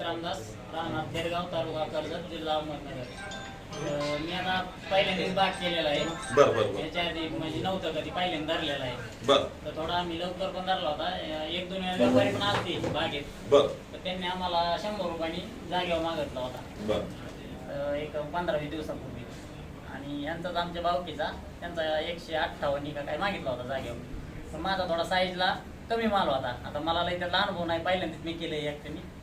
रामदास राहणार थेरगाव तालुका कर्जत जिल्हा अहमदनगर. मी आता पहिल्यांदाच बाग केलेला आहे. बर बर बर. याच्या आधी म्हणजे नव्हतं कधी पहिल्यांदा धरलेला आहे. बर. तर थोडा आम्ही लवकर पण धरला होता. एक दोन वेळा व्यापारी पण आलते बागेत. बर. तर त्यांनी आम्हाला शंभर रुपयांनी जागेवर मागितला होता. बर. एक पंधरा वीस दिवसापूर्वी. आणि यांचाच आमच्या भावकीचा त्यांचा एकशे अठ्ठावन्न का काय मागितला होता जागेवर. तर माझा थोडा साईजला कमी माल होता. आता मला लई त्यातला अनुभव नाही. पहिल्यांदाच मी केलं एकट्याने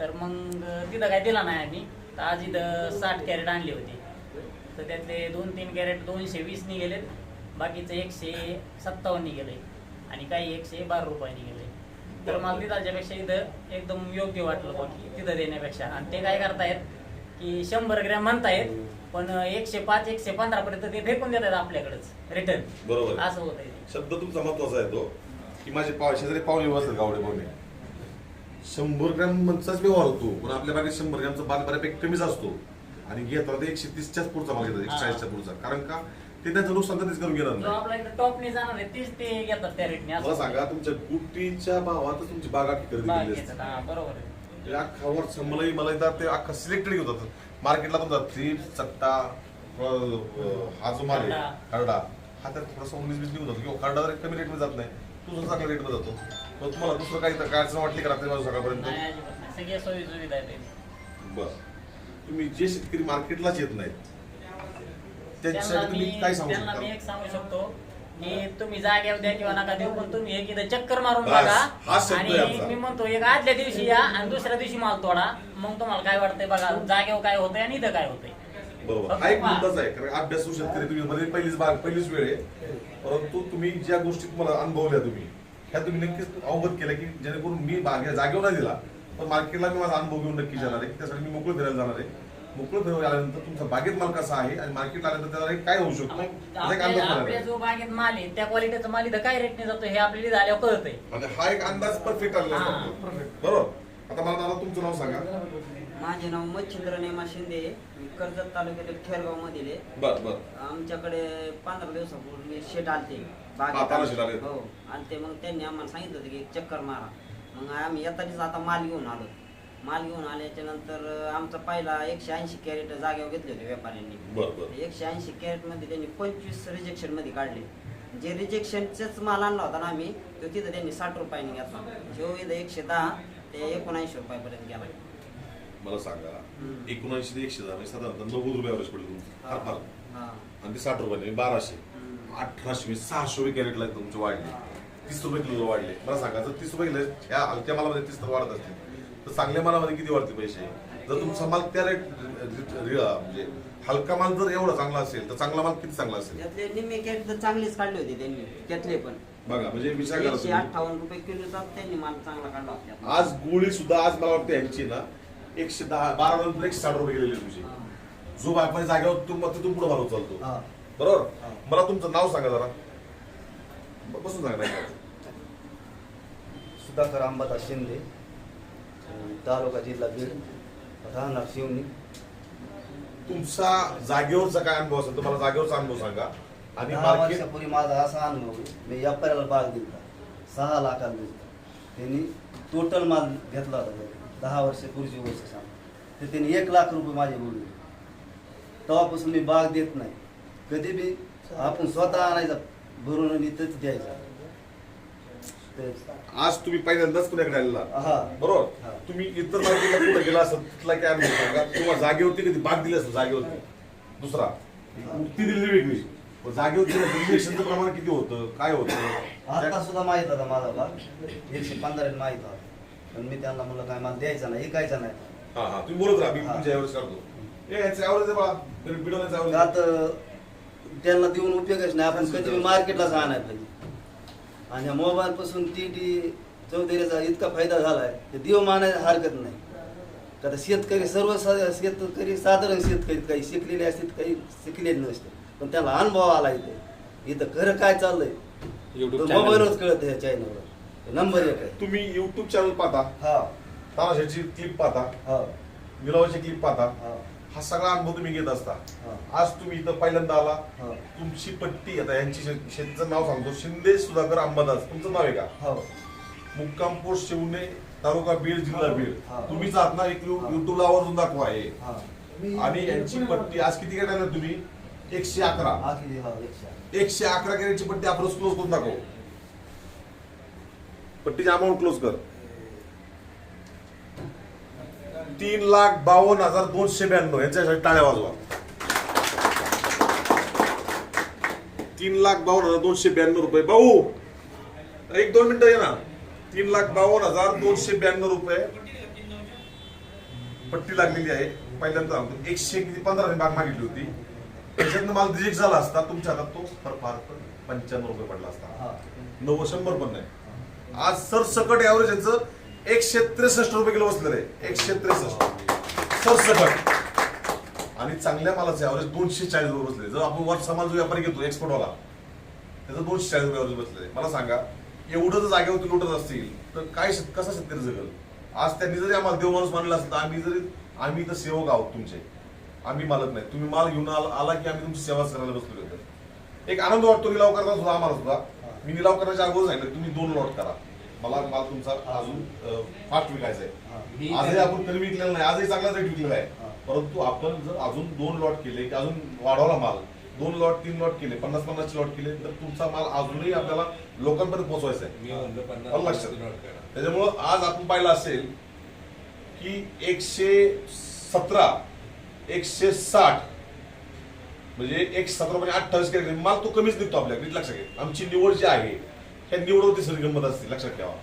तर मग तिथं काय दिला नाही आम्ही. तर आज इथं साठ कॅरेट आणली होती. तर त्यातले दोन तीन कॅरेट दोनशे वीस निघेलेत बाकीचं एकशे सत्तावन्न निघेले आणि काही एकशे बारा रुपये निघेले तर मला तिथाच्यापेक्षा इथं एकदम योग्य वाटलं बुवा की तिथं देण्यापेक्षा. आणि ते काय करतायत की शंभर ग्रॅम म्हणतायत पण एकशे पाच एकशे पंधरा पर्यंत ते फेकून देतात आपल्याकडेच. रिटर्न बरोबर. असं होत आहे शब्द तुमचा महत्त्वाचा आहे तो की माझे पाव शेजारी पावले बसतात गावडे पाहुणे. शंभर ग्रॅमचाच व्यवहार होतो पण आपल्या बागेत शंभर ग्रॅमचा बाग बऱ्यापैकी कमीच असतो. आणि घेतात ते एकशे तीसच्याच पुढचा माल घेतात एकशे चाळीसच्या पुढचा. कारण का? ते त्यांचं नुकसान कधीच करून घेणार नाही. आपल्या इकडे टॉपने जाणार आहे तीच ते घेतात त्या रेटने मला सांगा तुमच्या गुट्टीच्या भावातच तुमची बाग अख्खी खरेदी केली असते. बरोबर आहे. ते अख्खा वर्ष मलाही मला एकदा ते अख्खा सिलेक्टेड होतात मार्केटला तुमचा थ्रीप सट्टा अं, हा जो माल आहे खरडा. हा तर थोडासा उन्नीस बीस निघून जातो. किंवा खरडा जर कमी रेटमध्ये जात नाही तुझं चांगल्या रेटमध्ये जातो. मग तुम्हाला दुसरं काही काय अडचण वाटली का रात्री माझ्या सकाळपर्यंत? नाही अजिबात नाही सगळ्या सोयी सुविधा आहेत बर. तुम्ही जे शेतकरी मार्केटलाच येत नाहीत त्यांना त्यांच्यासाठी मी काय सांगू त्यांना मी शकता? एक सांगू शकतो की तुम्ही जाग्यावर द्या किंवा नका देऊ पण तुम्ही एक इथं चक्कर मारून बस, बघा. हा शब्द आहे आणि आमचा. मी म्हणतो एक आदल्या दिवशी या आणि दुसऱ्या दिवशी माल तोडा. मग तुम्हाला काय वाटतंय बघा जागेवर काय होतंय आणि इथं काय होतंय. बरोबर. हा एक मुद्दाच आहे कारण अभ्यासू शेतकरी तुम्ही. मध्ये पहिलीच बाग पहिलीच वेळ आहे. परंतु तुम्ही ज्या गोष्टी तुम्हाला अनुभवल्या तुम्ही ह्या तुम्ही नक्कीच अवगत केल्या की जेणेकरून मी बाग जागेवर नाही दिला पण मार्केटला मी माझा अनुभव घेऊन नक्की जाणार आहे. त्यासाठी मी मोकळं फिरायला जाणार आहे. मोकळं फिरायला आल्यानंतर तुमचा बागेत माल कसा आहे आणि मार्केटला आल्यानंतर त्याला काय होऊ शकतो? त्याचा एक आपल्या अंदाज आपल्या मिळाला जो बागेत माल आहे त्या क्वालिटीचा माल इथं काय रेटने जातो हे आपल्याला इथं आल्यावर कळतंय. म्हणजे हा एक अंदाज परफेक्ट आलेला हा, असतो. बरोबर? आता मला दादा तुमचं नाव सांगा. माझे नाव मच्छिंद्र नेमा शिंदे आहे. कर्जत तालुक्यातील खेरगाव मधील आहे. बर बर. आमच्याकडे पंधरा दिवसापूर्वी शेट आलते. हा, आले. हो. आणि ते मग त्यांनी आम्हाला सांगितलं होतं की एक चक्कर मारा. मग आम्ही येतानीच आता माल घेऊन आलो. माल घेऊन आल्याच्यानंतर आमचा पहिला एकशे ऐंशी कॅरेट जागेवर घेतले होते व्यापाऱ्यांनी. बर बर. एकशे ऐंशी कॅरेटमध्ये त्यांनी पंचवीस रिजेक्शनमध्ये काढले. जे रिजेक्शनचेच माल आणला होता ना आम्ही तो तिथं त्यांनी साठ रुपयाने घेतला. जो इथं एकशे दहा ते एकोणऐंशी रुपयापर्यंत गेला. मला सांगा. एकोणऐंशी ते एकशे दहा म्हणजे साधारणतः नव्वद रुपये अवरेज पडले तुमचं. फार फार. आणि ते साठ रुपयाने बाराशे. अठराशे म्हणजे सहाशे रुपये कॅरेटला तुमचे वाढले. तीस रुपये किलो वाढले. मला सांगा जर तीस रुपये किलो ह्या हलक्या मालामध्ये तीस तर वाढत असतील. तर चांगल्या मालामध्ये किती वाढते पैसे? जर तुमचा माल त्या रेट म्हणजे हलका माल जर एवढा चांगला असेल तर चांगला माल किती चांगला असेल? निम्मे कॅरेट तर चांगलेच काढले होते त्यांनी त्यातले पण. बघा म्हणजे विचार करा. अठ्ठावन्न रुपये किलोचा त्यांनी माल चांगला काढला आज गोळी सुद्धा आज मला वाटतं यांची ना एकशे दहा बारा नंतर एकशे साठ रुपये गेलेली हा. जो व्यापारी जागेवर तुम तिथून पुढे मारून चालतो हा. बरोबर हा. मला तुमचं नाव सांगा जरा ब- बसून सांगा नाही का? सुधाकर अंबादास शिंदे अं, तालुका जिल्हा बीड राहणार शिवणी तुमचा जागेवरचा काय अनुभव असेल तर मला जागेवरचा अनुभव सांगा आणि दहा मार्केट वर्षापूर्वी माझा असा अनुभव आहे. मी व्यापाऱ्याला बाग दिला सहा लाखाला दिलता त्यांनी टोटल माल घेतला होता. दहा वर्ष पुढची वर्ष सांग तर त्यांनी एक लाख रुपये माझे बोलले. तेव्हापासून मी बाग देत नाही. कधी बी आपण स्वतः आणायचा भरून आणि इथंच द्यायचा ते- आज तुम्ही पहिल्यांदाच पुण्याकडे आलेला. हा. बरोबर? हा. तुम्ही इतर मार्केटला कुठे गेला असेल तिथला काय अनुभव सांगा किंवा जागेवरती कधी? बाग दिली असेल जागेवरती दुसरा. ती दिलेली वेगळी. पण जागेवरती रिजेक्शनचं प्रमाण किती होतं? काय होतं? आता सुद्धा माहीत होता माझा बाग. एकशे पंधरा माहीत होता. पण मी त्यांना म्हणलं काय मला द्यायचा नाही ऐकायचा नाही. हा हा तुम्ही बोलत राहा मी हा. तुमच्या ए याचं आहे त्यांना देऊन उपयोगच नाही आपण कधी मार्केटलाच आणायला पाहिजे. आणि या मोबाईल पासून टी टी चौधरीचा इतका फायदा झालाय ते देव मानायला हरकत नाही. का आता शेतकरी सर्व सा- शेतकरी साधारण शेतकरी काही शिकलेले असतात काही शिकलेले नसते पण त्याला अनुभव आला इथे. इथं खरं काय चाललंय? मोबाईलवरच कळत ह्या चॅनलवर नंबर एक आहे. तुम्ही युट्यूब चॅनल पाहता. हा. तानाशाची क्लिप पाहता. हा. विलावाची क्लिप पाहता. हा. हा सगळा अनुभव तुम्ही घेत असता. हा. आज तुम्ही इथं पहिल्यांदा आला. हा. तुमची पट्टी आता यांची शेतीचं नाव सांगतो. शिंदे सुधाकर अंबादास. तुमचं नाव आहे का? हो. मुक्काम पोस्ट शिवणे तालुका बीड जिल्हा बीड. हा. तुम्हीच आहात ना एक युट्यूबला आवर्जून दाखवा हे. हा. आणि यांची पट्टी आज किती आहे तुम्ही? एकशे अकरा. एकशे अकरा. कॅरेटची पट्टी आपण क्लोज करून दाखव. पट्टीची अमाऊंट क्लोज कर. तीन लाख बावन्न हजार दोनशे ब्याण्णव यांच्यासाठी टाळ्या वाजवा. तीन लाख बावन्न हजार दोनशे ब्याण्णव रुपये. भाऊ एक दोन मिनिटं ये ना तीन लाख बावन्न हजार दोनशे ब्याण्णव रुपये. पट्टी लागलेली आहे. पहिल्यांदा. एकशे किती पंधरा भाग मागितली होती. त्याच्यातनं मला रिजेक्ट झाला असता तुमच्या हातात तो फार फार पंच्याण्णव रुपये पडला असता. नव्वद शंभर पण नाही. आज सरसकट सकट यांचं एकशे त्रेसष्ट रुपये किलो बसलेलं आहे. एकशे त्रेसष्ट. सरसकट आणि चांगल्या मालाचं ऍव्हरेज दोनशे चाळीस रुपये बसले जर आपण वर समाज व्यापारी घेतो एक्सपोर्ट वाला त्याचं दोनशे चाळीस रुपये ऍव्हरेज बसले मला सांगा एवढं जर जागेवरती लुटत असतील तर काय शेत- कसा शेतकरी जगल? आज त्यांनी जरी आम्हाला देव माणूस मानला असता आम्ही जरी आम्ही तर सेवक आहोत तुमचे. आम्ही मालक नाही. तुम्ही माल घेऊन आला आला की आम्ही तुमची सेवा करायला बसलो एक आनंद वाटतो की लवकर सुद्धा आम्हाला सुद्धा. मी निलाव करण्याच्या अगोदर सांगितलं तुम्ही दोन लॉट करा. मला माल तुमचा अजून फास्ट विकायचा आहे आजही आपण कमी विकलेला नाही आजही चांगला रेट विकलेला आहे. परंतु आपण जर अजून दोन लॉट केले की अजून वाढवला माल दोन लॉट तीन लॉट केले पन्नास पन्नास लॉट केले तर तुमचा माल अजूनही आपल्याला लोकांपर्यंत पोहोचवायचा आहे. लक्षात. त्याच्यामुळं आज आपण पाहिलं असेल की एकशे सतरा एकशे साठ म्हणजे एक सतरा म्हणजे अठ्ठावीस कॅरेट माल तो कमीच निघतो आपल्याकडे. लक्षात घ्या. आमची निवड जी आहे ह्या निवडवरती सगळी असते. लक्षात ठेवा.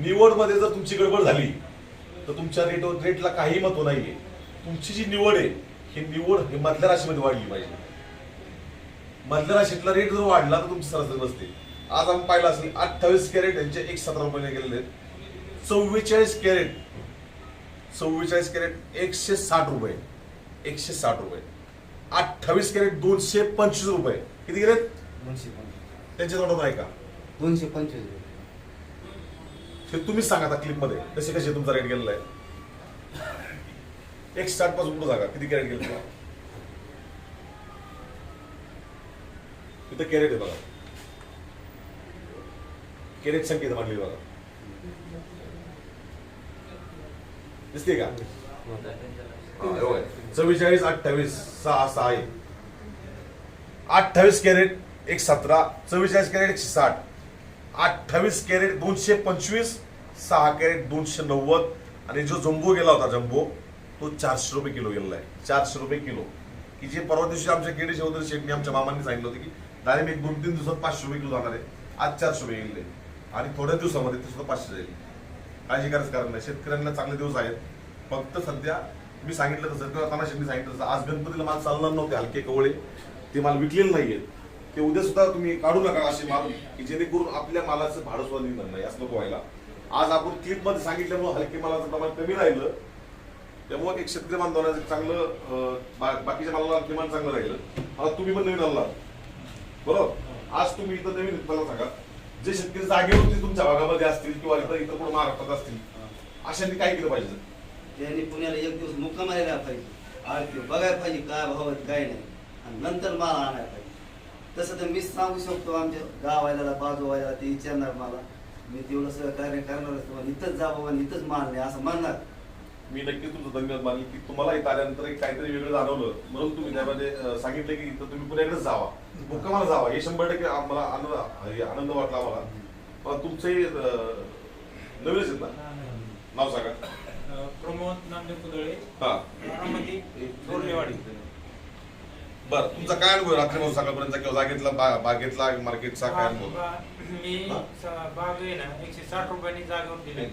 निवडमध्ये जर तुमची गडबड झाली तर तुमच्या रेटवर रेटला काही महत्त्व नाहीये. तुमची जी निवड आहे ही निवड ही मधल्या राशीमध्ये वाढली पाहिजे. मधल्या राशीतला रेट जर वाढला तर तुमची सरासरी बसते. आज आपण पाहिलं असेल अठ्ठावीस कॅरेट यांचे एक सतरा रुपयाने गेलेले आहेत. चव्वेचाळीस कॅरेट चव्वेचाळीस कॅरेट एकशे साठ रुपये. एकशे साठ रुपये. अठ्ठावीस कॅरेट दोनशे पंचवीस रुपये. किती गेलेत? दोनशे पंचवीस. त्यांच्या तोंडात आहे का? दोनशे पंचवीस रुपये. हे तुम्हीच सांगा आता क्लिपमध्ये. कसे कसे तुमचा रेट गेलेला आहे? एक साठपासून पुढे सांगा किती कॅरेट गेले इथं कॅरेट आहे बघा. कॅरेट संख्येत मांडली बघा. दिसते का. चव्वेचाळीस अठ्ठावीस सहा सहा आहे अठ्ठावीस कॅरेट एक सतरा. चव्वेचाळीस कॅरेट एकशे साठ. अठ्ठावीस कॅरेट दोनशे पंचवीस. सहा कॅरेट दोनशे नव्वद. आणि जो जम्बो गेला होता जम्बो तो चारशे रुपये किलो गेलेला आहे. चारशे रुपये किलो. की जे परवा दिवशी आमच्या केडी चौधरी शेटनी आमच्या मामांनी सांगितलं होतं की डायरेक्ट एक दोन तीन दिवसात पाचशे रुपये किलो जाणार आहे. आज चारशे रुपये गेले आणि थोड्या दिवसामध्ये ते सुद्धा पाचशे जाईल. काळजी करायचं कारण नाही. शेतकऱ्यांना चांगले दिवस आहेत. फक्त सध्या मी सांगितलं तसं किंवा ताना सांगितलं तसं आज गणपतीला माल चालणार नव्हते हलके कवळे. ते माल विकलेले नाहीयेत ते उद्या सुद्धा तुम्ही काढू नका असे माल की जेणेकरून आपल्या मालाचं भाडं सुद्धा निघणार नाही असं नको व्हायला. आज आपण क्लिपमध्ये सांगितल्यामुळं सांगितल्यामुळे हलके मालाचं प्रमाण कमी राहिलं. त्यामुळे एक शेतकरी बांधवांना एक चांगलं बाकीच्या मालाला किमान चांगलं राहिलं. आता तुम्ही पण नवीन आणला बरोबर? आज तुम्ही इथं नवीन मला सांगा. जे शेतकरी जागेवरती तुमच्या भागामध्ये असतील किंवा इथं इथं कोण महाराष्ट्रात असतील अशांनी काय केलं पाहिजे? त्यांनी पुण्याला एक दिवस मुक्काम राहिला पाहिजे आरती बघायला पाहिजे काय भाव काय नाही आणि नंतर माल आणायला पाहिजे तसं तर मीच सांगू शकतो आमच्या गावायला बाजूवायला ते विचारणार मला मी तेवढं सहकार्य करणारच तुम्हाला इथंच जावं आणि इथंच माल नाही असं म्हणणार मी नक्कीच तुमचं धन्यवाद मानले की तुम्हाला इथं आल्यानंतर एक काहीतरी वेगळं जाणवलं म्हणून तुम्ही त्यामध्ये सांगितलं की इथं तुम्ही पुण्याकडेच जावा मुक्कामाला जावा हे शंभर टक्के आम्हाला आनंद आनंद वाटला मला तुमचंही अं, नवीनच आहेत ना नाव सांगा अ, प्रमोद नामदेव कुदळे हा. बारामती गोरलेवाडी बरं तुमचा काय अनुभव आहे रात्रीपासून सकाळपर्यंत किंवा जागेतला बा- बागेतला मार्केटचा काय अनुभव? मी स- बाग आहे ना एकशे साठ रुपयांनी जागेवर दिले.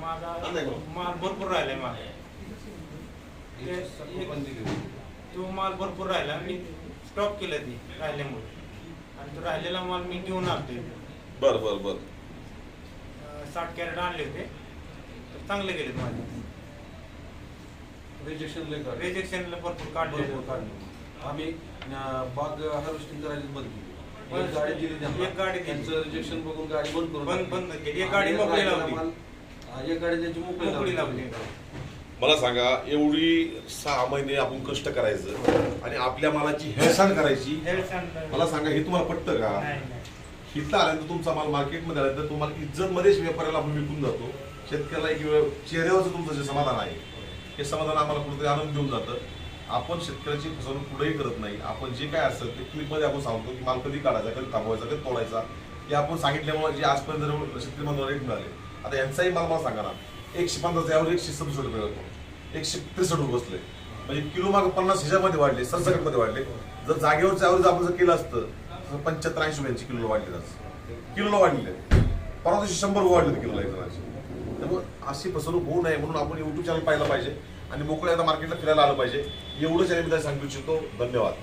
माझा नाही. माल भरपूर राहिलाय माल ते माल भरपूर राहिला मी स्टॉक केलं ती राहिल्यामुळे. आणि तो राहिलेला माल मी घेऊन आलतो बरं बरं बरं. अ, साठ कॅरेट आणले होते. तर चांगले गेले माझे. रिजेक्शन लय काढलं. रिजेक्शनला भरपूर काढले भरपूर काढलं. आम्ही अं, बाग हार्वेस्टिंग करायची बंद केली. एक गाडी दिली त्यांना. एक गाडी दिली. त्यांचं रिजेक्शन बघून गाडी बंद करून बंद- टाकली. बंद केली. एक आणि गाडी मोकळी लावली. माल, हा, एक गाडी त्यांची मोकळी मोकळी लावली मला सांगा एवढी सहा महिने आपण कष्ट करायचं आणि आपल्या मालाची हेळसांड करायची मला सांगा हे तुम्हाला पटतं का इथं आल्यानंतर तुमचा माल मार्केटमध्ये आल्यानंतर तुम्हाला इज्जत मध्येच व्यापाऱ्याला आपण विकून जातो शेतकऱ्याला एक वेळ चेहऱ्यावरचं तुमचं जे समाधान आहे हे समाधान आम्हाला कुठेतरी आनंद देऊन जातं. आपण शेतकऱ्याची फसवणूक कुठेही करत नाही. आपण जे काय असेल ते क्लिपमध्ये आपण सांगतो की माल कधी काढायचा कधी थांबवायचा कधी तोडायचा हे आपण सांगितल्यामुळे जे आजपर्यंत शेतकरी बांधवांना रेट मिळाले. आता यांचाही माल मला सांगा ना एकशे पंधराचा यावर एकशे सदुसष्ट रुपये मिळतो. एकशे त्रेसष्ट रुपये बसले. म्हणजे किलो माग पन्नास ह्याच्यामध्ये वाढले सरसकटमध्ये वाढले. जर जागेवरचं ॲव्हरेज आपण जर केलं असतं तर पंच्याहत्तर ऐंशी रुपयांची किलोला वाढले आज किलोला वाढलेले. परवा दिवशी शंभर वाढले किलोला एक अशी फसवणूक होऊ नये म्हणून आपण युट्यूब चॅनल पाहिलं पाहिजे. आणि मोकळ्या आता मार्केटला फिरायला आलं पाहिजे. एवढंच चॅनल मी सांगू इच्छितो. धन्यवाद.